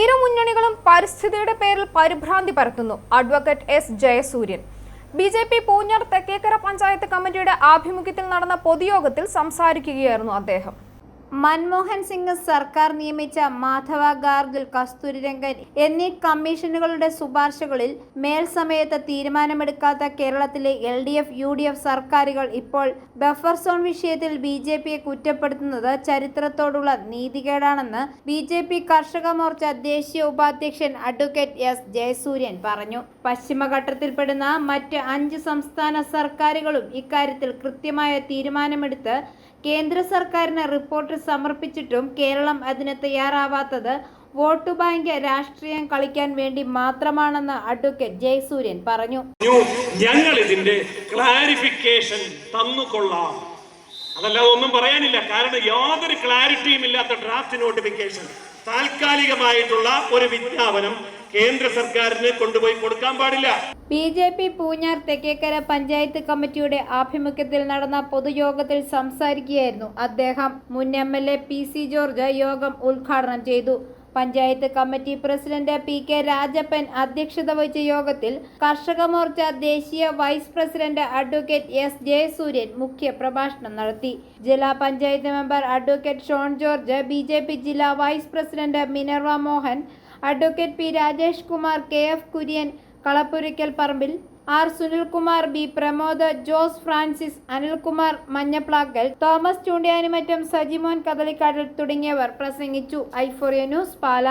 ഇരു മുന്നണികളും പരിസ്ഥിതിയുടെ പേരിൽ പരിഭ്രാന്തി പരത്തുന്നു. Advocate S Jayasuryan. B J P Poonjar Thekkekara panchayat കമ്മിറ്റിയുടെ ആഭിമുഖ്യത്തിൽ നടന്ന പൊതുയോഗത്തിൽ സംസാരിക്കുകയായിരുന്നു അദ്ദേഹം. മൻമോഹൻ സിംഗ് സർക്കാർ നിയമിച്ച മാധവ ഗാർഗിൽ കസ്തൂരിരംഗൻ എന്നീ കമ്മീഷനുകളുടെ ശുപാർശകളിൽ മേൽസമയത്ത് തീരുമാനമെടുക്കാത്ത കേരളത്തിലെ L D F U D F സർക്കാരുകൾ ഇപ്പോൾ ബഫർ സോൺ വിഷയത്തിൽ ബി ജെ പിയെ കുറ്റപ്പെടുത്തുന്നത് ചരിത്രത്തോടുള്ള നീതികേടാണെന്ന് B J P Karshaka Morcha ദേശീയ ഉപാധ്യക്ഷൻ അഡ്വക്കേറ്റ് എസ് ജയസൂര്യൻ പറഞ്ഞു. പശ്ചിമഘട്ടത്തിൽപ്പെടുന്ന മറ്റ് അഞ്ച് സംസ്ഥാന സർക്കാരുകളും ഇക്കാര്യത്തിൽ കൃത്യമായ തീരുമാനമെടുത്ത് കേന്ദ്ര സർക്കാരിന് റിപ്പോർട്ട് സമർപ്പിച്ചിട്ടും കേരളം അതിന് തയ്യാറാവാത്തത് വോട്ട് ബാങ്ക് രാഷ്ട്രീയം കളിക്കാൻ വേണ്ടി മാത്രമാണെന്ന് അഡ്വക്കേറ്റ് ജയസൂര്യൻ പറഞ്ഞു. ഞങ്ങൾ ഇതിന്റെ ക്ലാരിഫിക്കേഷൻ തന്നുകൊള്ളാം. അതല്ലാതെ ഒന്നും പറയാനില്ല. കാരണം യാതൊരു ക്ലാരിറ്റിയും ഇല്ലാത്ത ഡ്രാഫ്റ്റ് നോട്ടിഫിക്കേഷൻ താൽക്കാലികമായിട്ടുള്ള ഒരു വിജ്ഞാപനം കേന്ദ്ര സർക്കാരിന് കൊണ്ടുപോയി കൊടുക്കാൻ പാടില്ല. B J P Poonjar Thekkekara panchayat കമ്മിറ്റിയുടെ ആഭിമുഖ്യത്തിൽ നടന്ന പൊതുയോഗത്തിൽ സംസാരിക്കുകയായിരുന്നു അദ്ദേഹം. മുൻ M L A P C George യോഗം ഉദ്ഘാടനം ചെയ്തു. Panchayat committee president P K Rajappan അധ്യക്ഷത വഹിച്ച യോഗത്തിൽ കർഷക മോർച്ച ദേശീയ vice president advocate S Jayasuryan മുഖ്യ പ്രഭാഷണം നടത്തി. ജില്ലാ panchayat member advocate Shone George B J P ജില്ലാ vice president Minerva Mohan advocate P Rajesh Kumar K F Kurian Kalappurakkal Parambil R Sunilkumar B Pramod Jose Francis Anilkumar Manjaplackal Thomas Choondiyanimattam Sajimon Kadalikattil തുടങ്ങിയവർ പ്രസംഗിച്ചു. ഐഫോറിയ news പാല.